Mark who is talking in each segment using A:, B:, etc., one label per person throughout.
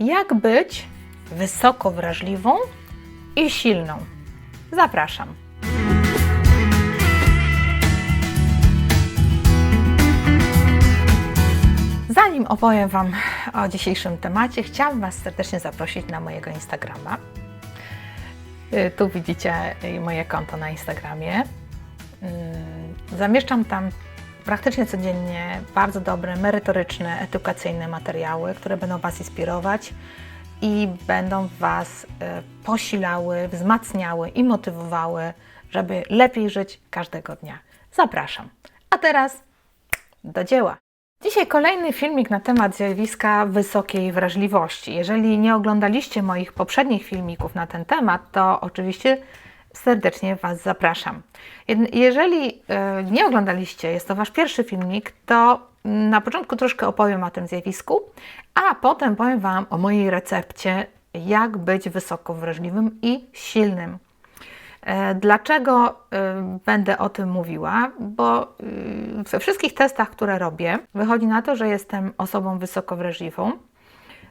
A: Jak być wysoko wrażliwą i silną? Zapraszam. Zanim opowiem Wam o dzisiejszym temacie, chciałam Was serdecznie zaprosić na mojego Instagrama. Y, Tu widzicie y, moje konto na Instagramie. Mm, Zamieszczam tam praktycznie codziennie bardzo dobre, merytoryczne, edukacyjne materiały, które będą Was inspirować i będą Was y, posilały, wzmacniały i motywowały, żeby lepiej żyć każdego dnia. Zapraszam. A teraz do dzieła. Dzisiaj kolejny filmik na temat zjawiska wysokiej wrażliwości. Jeżeli nie oglądaliście moich poprzednich filmików na ten temat, to oczywiście serdecznie Was zapraszam. Jeżeli e, nie oglądaliście, jest to Wasz pierwszy filmik, to na początku troszkę opowiem o tym zjawisku, a potem powiem Wam o mojej recepcie, jak być wysoko wrażliwym i silnym. E, Dlaczego e, będę o tym mówiła? Bo we wszystkich testach, które robię, wychodzi na to, że jestem osobą wysoko wrażliwą.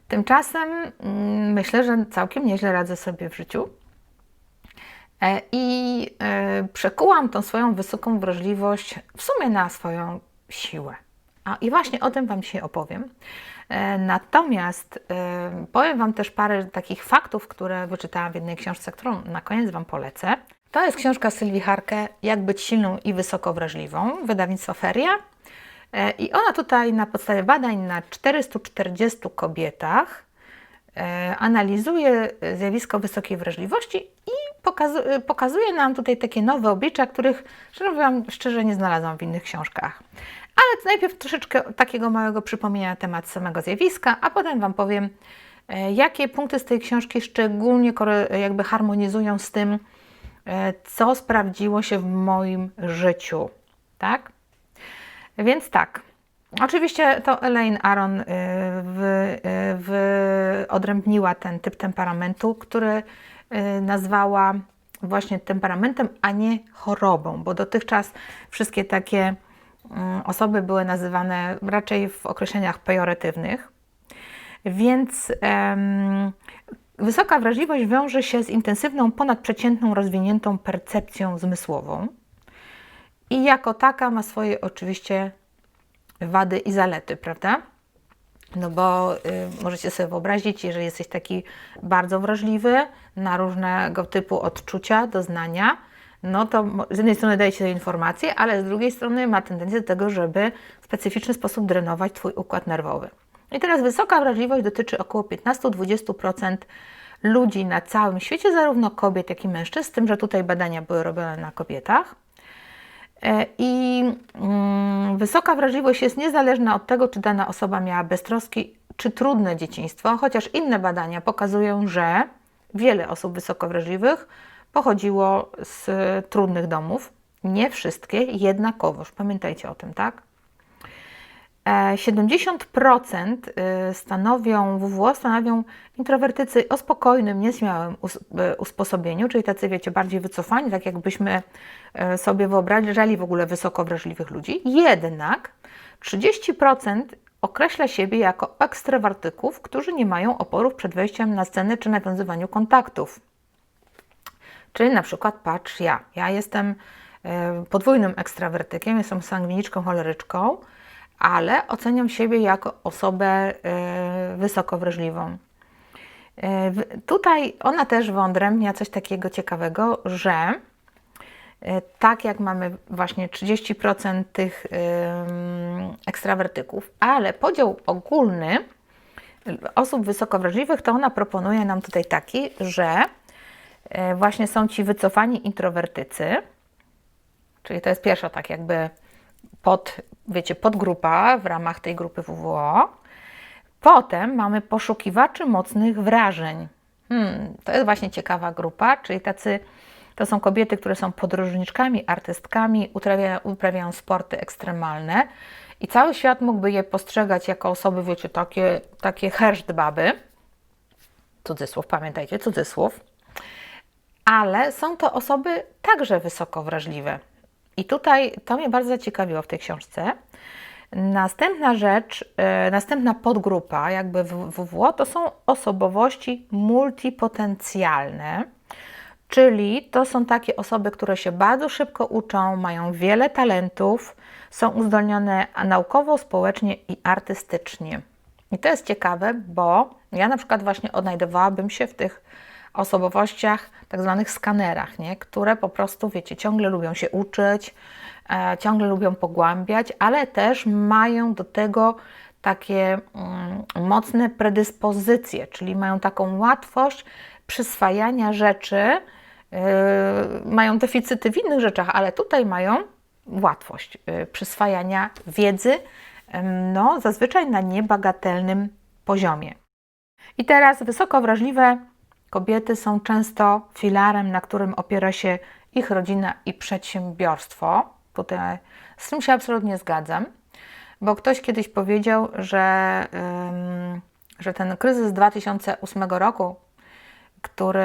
A: Tymczasem mm, myślę, że całkiem nieźle radzę sobie w życiu. E, I e, przekułam tą swoją wysoką wrażliwość w sumie na swoją siłę. A, I właśnie o tym Wam dzisiaj opowiem. E, Natomiast powiem Wam też parę takich faktów, które wyczytałam w jednej książce, którą na koniec Wam polecę. To jest książka Sylwii Harke Jak być silną i wysoko wrażliwą, wydawnictwo Feria. I ona tutaj na podstawie badań na 440 kobietach analizuje zjawisko wysokiej wrażliwości i pokazuje nam tutaj takie nowe oblicza, których, szczerze mówiąc, szczerze nie znalazłam w innych książkach. Ale najpierw troszeczkę takiego małego przypomnienia na temat samego zjawiska, a potem Wam powiem, e, jakie punkty z tej książki szczególnie jakby harmonizują z tym, e, co sprawdziło się w moim życiu. Tak? Więc tak. Oczywiście to Elaine Aron y, wy, y, wyodrębniła ten typ temperamentu, który nazwała właśnie temperamentem, a nie chorobą, bo dotychczas wszystkie takie mm, osoby były nazywane raczej w określeniach pejoratywnych. Więc em, wysoka wrażliwość wiąże się z intensywną, ponadprzeciętną, rozwiniętą percepcją zmysłową i jako taka ma swoje oczywiście wady i zalety, prawda? No bo y, możecie sobie wyobrazić, jeżeli jesteś taki bardzo wrażliwy na różnego typu odczucia, doznania, no to z jednej strony daje Ci to informacje, ale z drugiej strony ma tendencję do tego, żeby w specyficzny sposób drenować Twój układ nerwowy. I teraz wysoka wrażliwość dotyczy około 15-20% ludzi na całym świecie, zarówno kobiet, jak i mężczyzn, z tym, że tutaj badania były robione na kobietach. E, I mm, wysoka wrażliwość jest niezależna od tego, czy dana osoba miała beztroski czy trudne dzieciństwo, chociaż inne badania pokazują, że wiele osób wysoko wrażliwych pochodziło z trudnych domów. Nie wszystkie jednakowoż. Pamiętajcie o tym, tak? E, 70% y, stanowią WWO, stanowią introwertycy o spokojnym, nieśmiałym y, usposobieniu, czyli tacy, wiecie, bardziej wycofani, tak jakbyśmy y, sobie wyobrażali w ogóle wysoko wrażliwych ludzi. Jednak 30% określa siebie jako ekstrawertyków, którzy nie mają oporów przed wejściem na scenę czy nawiązywaniu kontaktów. Czyli na przykład patrz ja. Ja jestem e, podwójnym ekstrawertykiem, jestem sangwiniczką, choleryczką, ale oceniam siebie jako osobę e, wysoko wrażliwą. W- Tutaj ona też wyodrębnia coś takiego ciekawego, że e, tak jak mamy właśnie 30% tych ekstrawertyków, ale podział ogólny osób wysoko wrażliwych, to ona proponuje nam tutaj taki, że właśnie są ci wycofani introwertycy, czyli to jest pierwsza tak jakby pod, wiecie, podgrupa w ramach tej grupy WWO. Potem mamy poszukiwaczy mocnych wrażeń. Hmm, to jest właśnie ciekawa grupa, czyli tacy, to są kobiety, które są podróżniczkami, artystkami, uprawiają, uprawiają sporty ekstremalne i cały świat mógłby je postrzegać jako osoby, wiecie, takie, takie hersztbaby. Cudzysłów, pamiętajcie, cudzysłów. Ale są to osoby także wysoko wrażliwe. I tutaj to mnie bardzo zaciekawiło w tej książce, Następna rzecz, e, następna podgrupa, jakby WWO, to są osobowości multipotencjalne, czyli to są takie osoby, które się bardzo szybko uczą, mają wiele talentów, są uzdolnione naukowo, społecznie i artystycznie. I to jest ciekawe, bo ja na przykład właśnie odnajdowałabym się w tych osobowościach, tak zwanych skanerach, nie? które po prostu, wiecie, ciągle lubią się uczyć, e, ciągle lubią pogłębiać, ale też mają do tego takie mm, mocne predyspozycje, czyli mają taką łatwość przyswajania rzeczy, yy, mają deficyty w innych rzeczach, ale tutaj mają łatwość yy, przyswajania wiedzy, no zazwyczaj na niebagatelnym poziomie. I teraz wysoko wrażliwe kobiety są często filarem, na którym opiera się ich rodzina i przedsiębiorstwo. Tutaj z tym się absolutnie zgadzam, bo ktoś kiedyś powiedział, że, że ten kryzys 2008 roku, który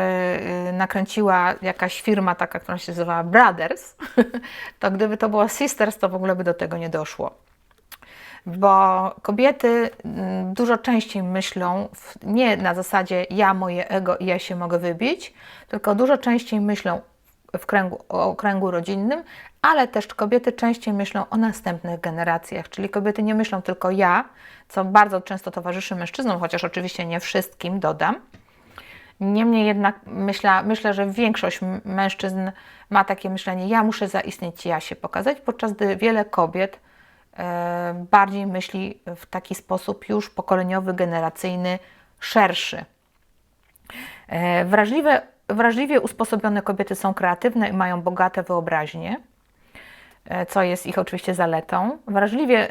A: y, nakręciła jakaś firma taka, która się nazywała Brothers, to gdyby to było Sisters, to w ogóle by do tego nie doszło bo kobiety mm, dużo częściej myślą nie na zasadzie ja, moje ego i ja się mogę wybić, tylko dużo częściej myślą w kręgu, o kręgu rodzinnym, ale też kobiety częściej myślą o następnych generacjach, czyli kobiety nie myślą tylko ja, co bardzo często towarzyszy mężczyznom, chociaż oczywiście nie wszystkim, dodam. Niemniej jednak myślę, myślę, że większość mężczyzn ma takie myślenie, ja muszę zaistnieć, ja się pokazać, podczas gdy wiele kobiet bardziej myśli w taki sposób już pokoleniowy, generacyjny, szerszy. E, wrażliwe, wrażliwie usposobione kobiety są kreatywne i mają bogate wyobraźnie, e, co jest ich oczywiście zaletą. Wrażliwie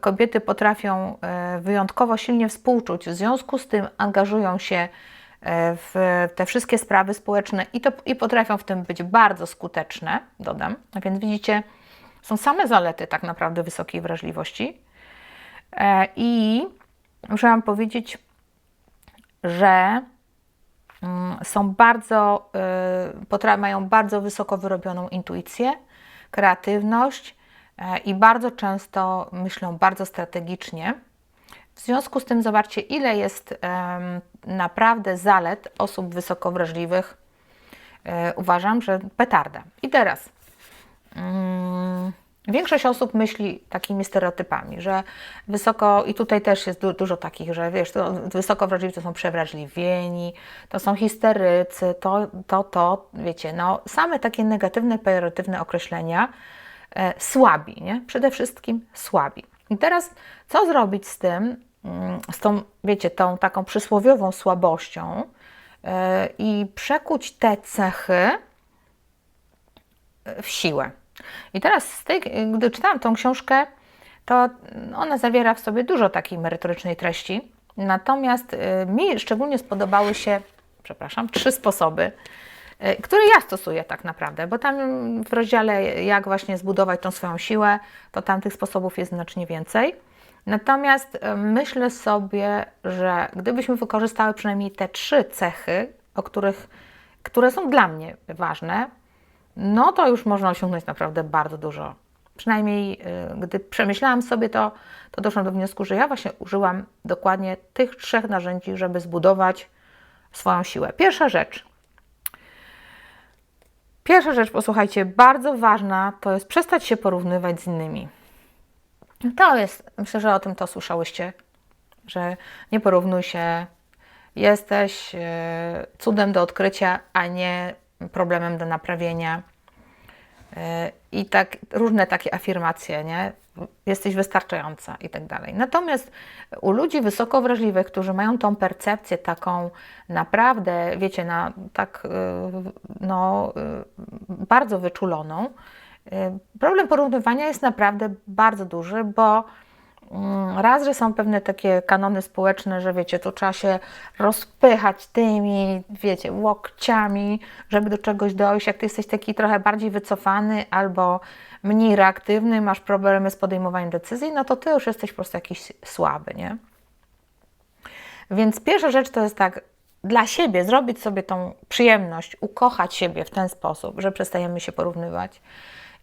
A: kobiety potrafią wyjątkowo silnie współczuć, w związku z tym angażują się w te wszystkie sprawy społeczne i, to, i potrafią w tym być bardzo skuteczne, dodam. A więc widzicie, są same zalety tak naprawdę wysokiej wrażliwości. E, I muszę Wam powiedzieć, że mm, są bardzo, e, mają bardzo wysoko wyrobioną intuicję, kreatywność e, i bardzo często myślą bardzo strategicznie. W związku z tym zobaczcie, ile jest naprawdę zalet osób wysoko wrażliwych. Uważam, że petarda. I teraz większość osób myśli takimi stereotypami, że wysoko, i tutaj też jest du dużo takich, że wiesz, to wysoko wrażliwi to są przewrażliwieni, to są histerycy, to, to, to, wiecie, no same takie negatywne, pejoratywne określenia, e, słabi, nie? Przede wszystkim słabi. I teraz co zrobić z tym, mm, z tą, wiecie, tą taką przysłowiową słabością e, i przekuć te cechy w siłę. I teraz, tej, gdy czytałam tą książkę, to ona zawiera w sobie dużo takiej merytorycznej treści. Natomiast y, mi szczególnie spodobały się, przepraszam, trzy sposoby, y, które ja stosuję tak naprawdę, bo tam w rozdziale jak właśnie zbudować tą swoją siłę, to tam tych sposobów jest znacznie więcej. Natomiast y, myślę sobie, że gdybyśmy wykorzystały przynajmniej te trzy cechy, o których, które są dla mnie ważne, no to już można osiągnąć naprawdę bardzo dużo. Przynajmniej y, gdy przemyślałam sobie to, to doszłam do wniosku, że ja właśnie użyłam dokładnie tych trzech narzędzi, żeby zbudować swoją siłę. Pierwsza rzecz. Pierwsza rzecz, posłuchajcie, bardzo ważna, to jest przestać się porównywać z innymi. To jest, myślę, że o tym to słyszałyście, że nie porównuj się, jesteś y, cudem do odkrycia, a nie problemem do naprawienia. E, I tak różne takie afirmacje, nie? Jesteś wystarczająca i tak dalej. Natomiast u ludzi wysoko wrażliwych, którzy mają tą percepcję taką naprawdę, wiecie, na tak e, no, e, bardzo wyczuloną, problem porównywania jest naprawdę bardzo duży, bo raz, że są pewne takie kanony społeczne, że wiecie, to trzeba się rozpychać tymi, wiecie, łokciami, żeby do czegoś dojść. Jak ty jesteś taki trochę bardziej wycofany albo mniej reaktywny, masz problemy z podejmowaniem decyzji, no to ty już jesteś po prostu jakiś słaby, nie? Więc pierwsza rzecz to jest tak, dla siebie zrobić sobie tą przyjemność, ukochać siebie w ten sposób, że przestajemy się porównywać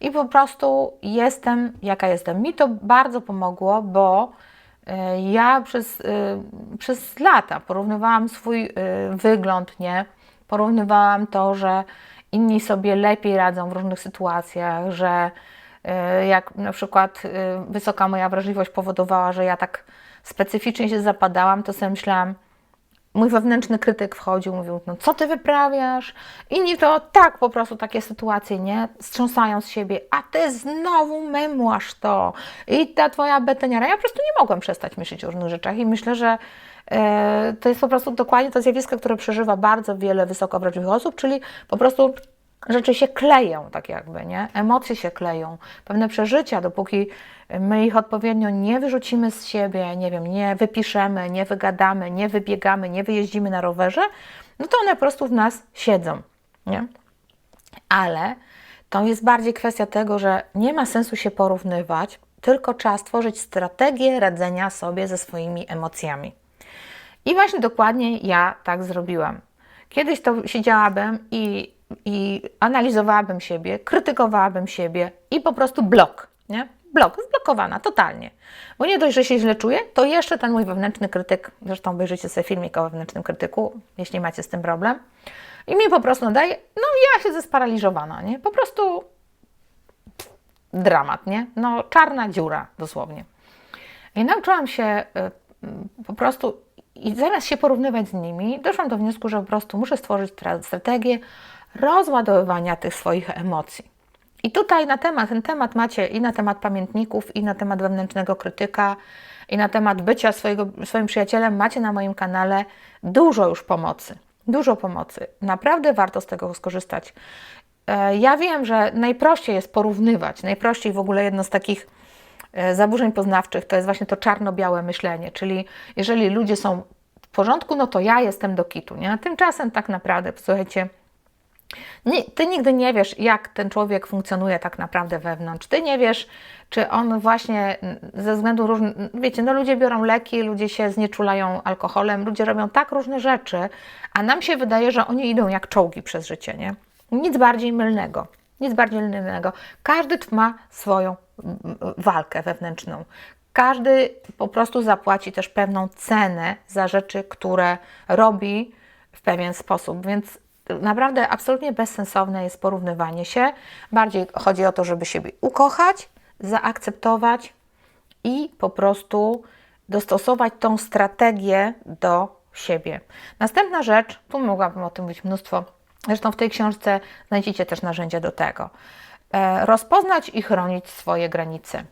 A: i po prostu jestem jaka jestem. Mi to bardzo pomogło, bo e, ja przez, e, przez lata porównywałam swój e, wygląd, nie? Porównywałam to, że inni sobie lepiej radzą w różnych sytuacjach, że jak na przykład wysoka moja wrażliwość powodowała, że ja tak specyficznie się zapadałam, to sobie myślałam, mój wewnętrzny krytyk wchodził, mówił, no co ty wyprawiasz? Inni to tak po prostu takie sytuacje, nie? Strząsają z siebie, a ty znowu memłasz to i ta twoja betoniara. Ja po prostu nie mogłam przestać myśleć o różnych rzeczach i myślę, że e, to jest po prostu dokładnie to zjawisko, które przeżywa bardzo wiele wysoko wrażliwych osób, czyli po prostu rzeczy się kleją, tak jakby, nie? Emocje się kleją, pewne przeżycia, dopóki my ich odpowiednio nie wyrzucimy z siebie, nie wiem, nie wypiszemy, nie wygadamy, nie wybiegamy, nie wyjeździmy na rowerze, no to one po prostu w nas siedzą, nie? Ale to jest bardziej kwestia tego, że nie ma sensu się porównywać, tylko trzeba stworzyć strategię radzenia sobie ze swoimi emocjami. I właśnie dokładnie ja tak zrobiłam. Kiedyś to siedziałabym i, i analizowałabym siebie, krytykowałabym siebie i po prostu blok, nie? Blok, zblokowana, totalnie. Bo nie dość, że się źle czuję, to jeszcze ten mój wewnętrzny krytyk, zresztą obejrzyjcie sobie filmik o wewnętrznym krytyku, jeśli macie z tym problem, i mi po prostu daje, no ja siedzę sparaliżowana, nie? Po prostu dramat, nie? No czarna dziura, dosłownie. I nauczyłam się y, po prostu, i zamiast się porównywać z nimi, doszłam do wniosku, że po prostu muszę stworzyć tra- strategię rozładowywania tych swoich emocji. I tutaj na temat, ten temat macie i na temat pamiętników, i na temat wewnętrznego krytyka, i na temat bycia swojego, swoim przyjacielem, macie na moim kanale dużo już pomocy. Dużo pomocy. Naprawdę warto z tego skorzystać. E, Ja wiem, że najprościej jest porównywać. Najprościej w ogóle jedno z takich e, zaburzeń poznawczych to jest właśnie to czarno-białe myślenie, czyli jeżeli ludzie są w porządku, no to ja jestem do kitu, nie? A tymczasem tak naprawdę, słuchajcie, nie, ty nigdy nie wiesz, jak ten człowiek funkcjonuje tak naprawdę wewnątrz. Ty nie wiesz, czy on właśnie ze względu różnych, wiecie, no ludzie biorą leki, ludzie się znieczulają alkoholem, ludzie robią tak różne rzeczy, a nam się wydaje, że oni idą jak czołgi przez życie, nie? Nic bardziej mylnego. Nic bardziej mylnego. Każdy ma swoją mm, walkę wewnętrzną. Każdy po prostu zapłaci też pewną cenę za rzeczy, które robi w pewien sposób, więc naprawdę absolutnie bezsensowne jest porównywanie się. Bardziej chodzi o to, żeby siebie ukochać, zaakceptować i po prostu dostosować tą strategię do siebie. Następna rzecz, tu mogłabym o tym mówić mnóstwo, zresztą w tej książce znajdziecie też narzędzia do tego. E, rozpoznać i chronić swoje granice.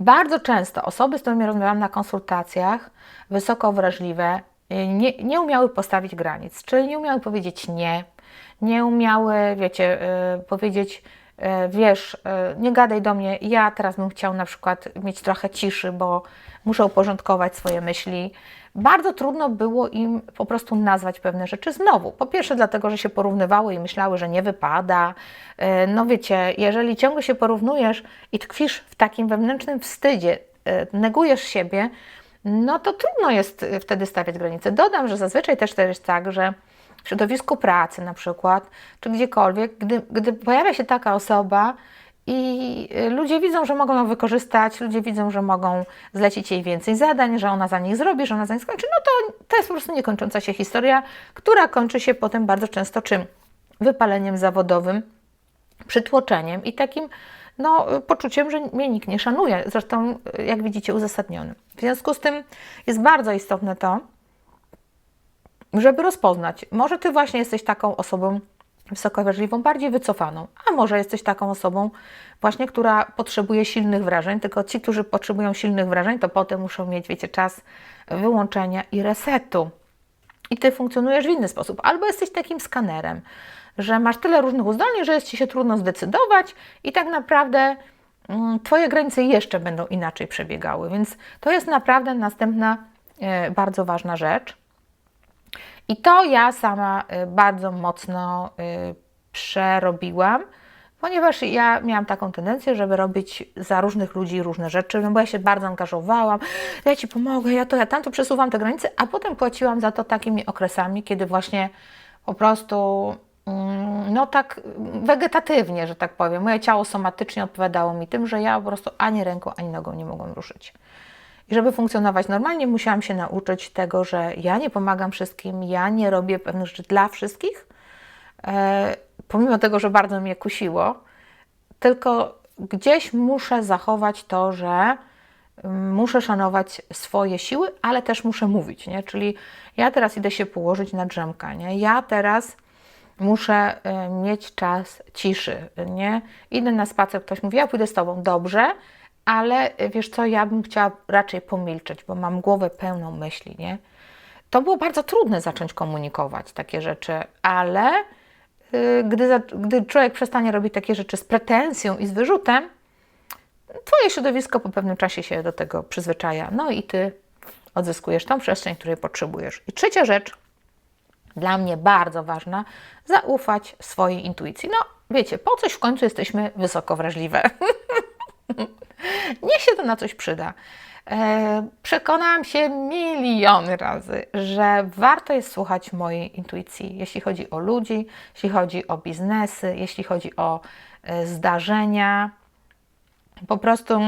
A: Bardzo często osoby, z którymi rozmawiałam na konsultacjach, wysoko wrażliwe, nie, nie umiały postawić granic, czyli nie umiały powiedzieć nie, nie umiały, wiecie, y, powiedzieć, y, wiesz, y, nie gadaj do mnie, ja teraz bym chciał na przykład mieć trochę ciszy, bo muszę uporządkować swoje myśli. Bardzo trudno było im po prostu nazwać pewne rzeczy znowu. Po pierwsze, dlatego, że się porównywały i myślały, że nie wypada. Y, No wiecie, jeżeli ciągle się porównujesz i tkwisz w takim wewnętrznym wstydzie, y, negujesz siebie, no to trudno jest y, wtedy stawiać granice. Dodam, że zazwyczaj też to jest tak, że w środowisku pracy na przykład, czy gdziekolwiek, gdy, gdy pojawia się taka osoba i y, ludzie widzą, że mogą ją wykorzystać, ludzie widzą, że mogą zlecić jej więcej zadań, że ona za nich zrobi, że ona za nich skończy, no to to jest po prostu niekończąca się historia, która kończy się potem bardzo często czym? Wypaleniem zawodowym, przytłoczeniem i takim no, poczuciem, że mnie nikt nie szanuje. Zresztą, jak widzicie, uzasadnionym. W związku z tym jest bardzo istotne to, żeby rozpoznać, może ty właśnie jesteś taką osobą wysoko wrażliwą, bardziej wycofaną, a może jesteś taką osobą właśnie, która potrzebuje silnych wrażeń, tylko ci, którzy potrzebują silnych wrażeń, to potem muszą mieć, wiecie, czas wyłączenia i resetu. I ty funkcjonujesz w inny sposób. Albo jesteś takim skanerem, że masz tyle różnych uzdolnień, że jest ci się trudno zdecydować i tak naprawdę mm, twoje granice jeszcze będą inaczej przebiegały. Więc to jest naprawdę następna e, bardzo ważna rzecz. I to ja sama y, bardzo mocno y, przerobiłam, ponieważ ja miałam taką tendencję, żeby robić za różnych ludzi różne rzeczy, no bo ja się bardzo angażowałam, ja Ci pomogę, ja to, ja tamto, przesuwam te granice, a potem płaciłam za to takimi okresami, kiedy właśnie po prostu no tak wegetatywnie, że tak powiem. Moje ciało somatycznie odpowiadało mi tym, że ja po prostu ani ręką, ani nogą nie mogłam ruszyć. I żeby funkcjonować normalnie, musiałam się nauczyć tego, że ja nie pomagam wszystkim, ja nie robię pewnych rzeczy dla wszystkich, e, pomimo tego, że bardzo mnie kusiło, tylko gdzieś muszę zachować to, że mm, muszę szanować swoje siły, ale też muszę mówić, nie? Czyli ja teraz idę się położyć na drzemka, nie? Ja teraz muszę y, mieć czas ciszy, nie? Idę na spacer, ktoś mówi, ja pójdę z Tobą, dobrze, ale y, wiesz co, ja bym chciała raczej pomilczeć, bo mam głowę pełną myśli, nie? To było bardzo trudne zacząć komunikować takie rzeczy, ale y, gdy, gdy człowiek przestanie robić takie rzeczy z pretensją i z wyrzutem, Twoje środowisko po pewnym czasie się do tego przyzwyczaja, no i Ty odzyskujesz tą przestrzeń, której potrzebujesz. I trzecia rzecz, dla mnie bardzo ważna, zaufać swojej intuicji. No, wiecie, po coś w końcu jesteśmy wysoko wrażliwe. Niech się to na coś przyda. E, przekonałam się miliony razy, że warto jest słuchać mojej intuicji, jeśli chodzi o ludzi, jeśli chodzi o biznesy, jeśli chodzi o e, zdarzenia. Po prostu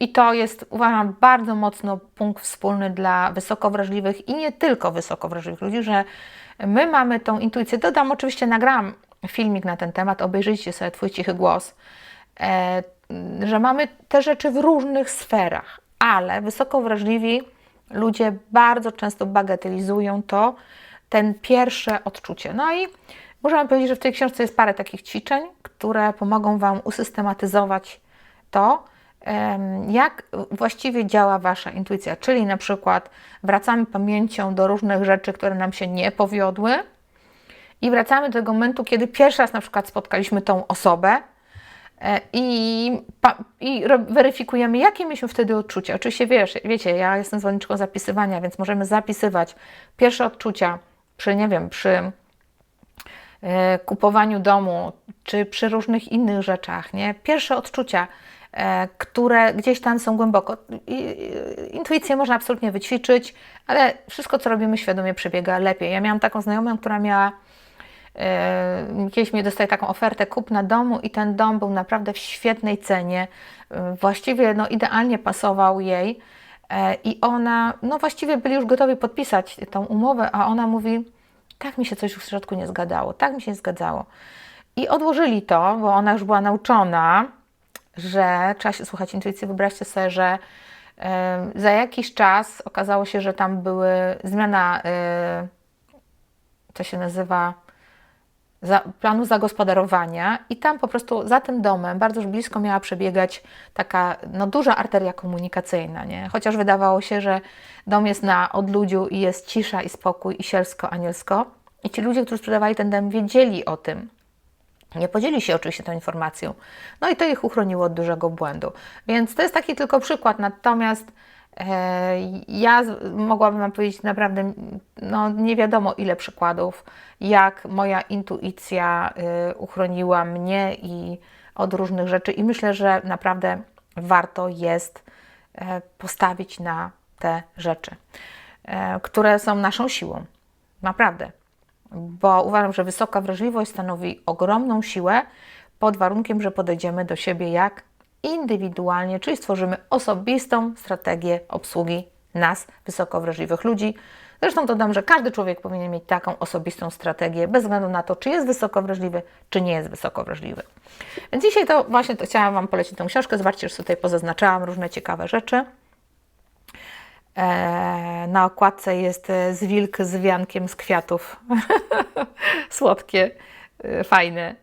A: i to jest, uważam, bardzo mocno punkt wspólny dla wysoko wrażliwych i nie tylko wysoko wrażliwych ludzi, że my mamy tą intuicję. Dodam, oczywiście nagram filmik na ten temat, obejrzyjcie sobie Twój cichy głos, e, że mamy te rzeczy w różnych sferach, ale wysoko wrażliwi ludzie bardzo często bagatelizują to, ten pierwsze odczucie. No i Wam powiedzieć, że w tej książce jest parę takich ćwiczeń, które pomogą Wam usystematyzować to, jak właściwie działa Wasza intuicja. Czyli na przykład wracamy pamięcią do różnych rzeczy, które nam się nie powiodły i wracamy do tego momentu, kiedy pierwszy raz na przykład spotkaliśmy tą osobę e, i, i weryfikujemy, jakie mieliśmy wtedy odczucia. Oczywiście wiesz, wiecie, ja jestem zwolenniczką zapisywania, więc możemy zapisywać pierwsze odczucia przy, nie wiem, przy e, kupowaniu domu, czy przy różnych innych rzeczach, nie? Pierwsze odczucia, które gdzieś tam są głęboko. Intuicję można absolutnie wyćwiczyć, ale wszystko, co robimy świadomie, przebiega lepiej. Ja miałam taką znajomą, która miała e, kiedyś mi dostaje taką ofertę kupna domu i ten dom był naprawdę w świetnej cenie. E, właściwie no, idealnie pasował jej i ona, no właściwie byli już gotowi podpisać tą umowę, a ona mówi, tak mi się coś w środku nie zgadzało, tak mi się nie zgadzało. I odłożyli to, bo ona już była nauczona, że trzeba się słuchać intuicji. Wyobraźcie sobie, że za jakiś czas okazało się, że tam były zmiana, to się nazywa za, planu zagospodarowania i tam po prostu za tym domem bardzo już blisko miała przebiegać taka no, duża arteria komunikacyjna, nie? chociaż wydawało się, że dom jest na odludziu i jest cisza i spokój i sielsko-anielsko i ci ludzie, którzy sprzedawali ten dom wiedzieli o tym, nie podzieli się oczywiście tą informacją. No i to ich uchroniło od dużego błędu. Więc to jest taki tylko przykład. Natomiast e, ja mogłabym Wam powiedzieć naprawdę, no nie wiadomo ile przykładów, jak moja intuicja e, uchroniła mnie i od różnych rzeczy. I myślę, że naprawdę warto jest e, postawić na te rzeczy, e, które są naszą siłą. Naprawdę bo uważam, że wysoka wrażliwość stanowi ogromną siłę pod warunkiem, że podejdziemy do siebie jak indywidualnie, czyli stworzymy osobistą strategię obsługi nas, wysoko wrażliwych ludzi. Zresztą dodam, że każdy człowiek powinien mieć taką osobistą strategię, bez względu na to, czy jest wysoko wrażliwy, czy nie jest wysoko wrażliwy. Więc dzisiaj to właśnie to chciałam Wam polecić tę książkę. Zobaczcie, że tutaj pozaznaczałam różne ciekawe rzeczy. E, na okładce jest e, zwilk z wiankiem z kwiatów. Słodkie, e, fajne.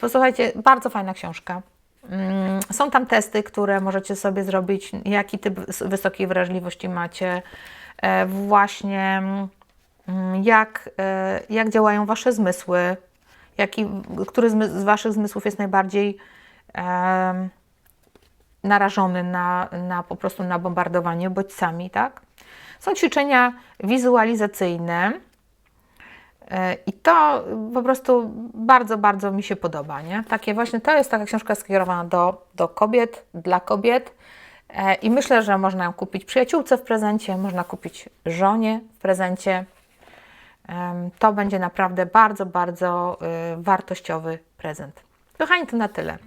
A: Posłuchajcie, bardzo fajna książka. Mm, są tam testy, które możecie sobie zrobić, jaki typ wysokiej wrażliwości macie, właśnie mm, jak, jak działają Wasze zmysły, jaki, który z Waszych zmysłów jest najbardziej narażony na, na po prostu na bombardowanie bodźcami, tak? Są ćwiczenia wizualizacyjne e, i to po prostu bardzo, bardzo mi się podoba, nie? Takie właśnie, to jest taka książka skierowana do, do kobiet, dla kobiet e, i myślę, że można ją kupić przyjaciółce w prezencie, można kupić żonie w prezencie, To będzie naprawdę bardzo, bardzo y, wartościowy prezent. Kochani, to na tyle.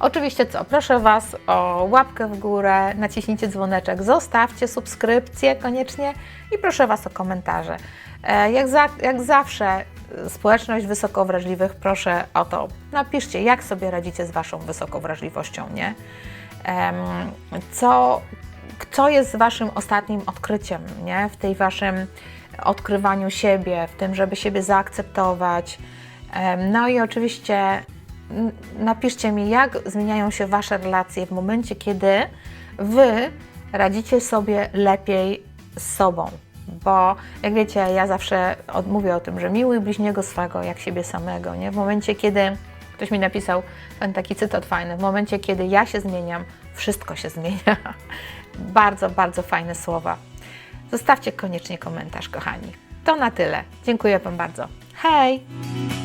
A: Oczywiście co? Proszę Was o łapkę w górę, naciśnijcie dzwoneczek, zostawcie subskrypcję koniecznie i proszę Was o komentarze. E, Jak, za, jak zawsze, y, społeczność wysoko wrażliwych, proszę o to. Napiszcie, jak sobie radzicie z Waszą wysoką wrażliwością, nie? Co, co jest Waszym ostatnim odkryciem, nie? W tej Waszym odkrywaniu siebie, w tym, żeby siebie zaakceptować. No i oczywiście napiszcie mi, jak zmieniają się Wasze relacje w momencie, kiedy Wy radzicie sobie lepiej z sobą. Bo jak wiecie, ja zawsze mówię o tym, że miłuj bliźniego swego jak siebie samego. Nie? W momencie, kiedy ktoś mi napisał ten taki cytat fajny, w momencie, kiedy ja się zmieniam, wszystko się zmienia. bardzo, bardzo fajne słowa. Zostawcie koniecznie komentarz, kochani. To na tyle. Dziękuję Wam bardzo. Hej!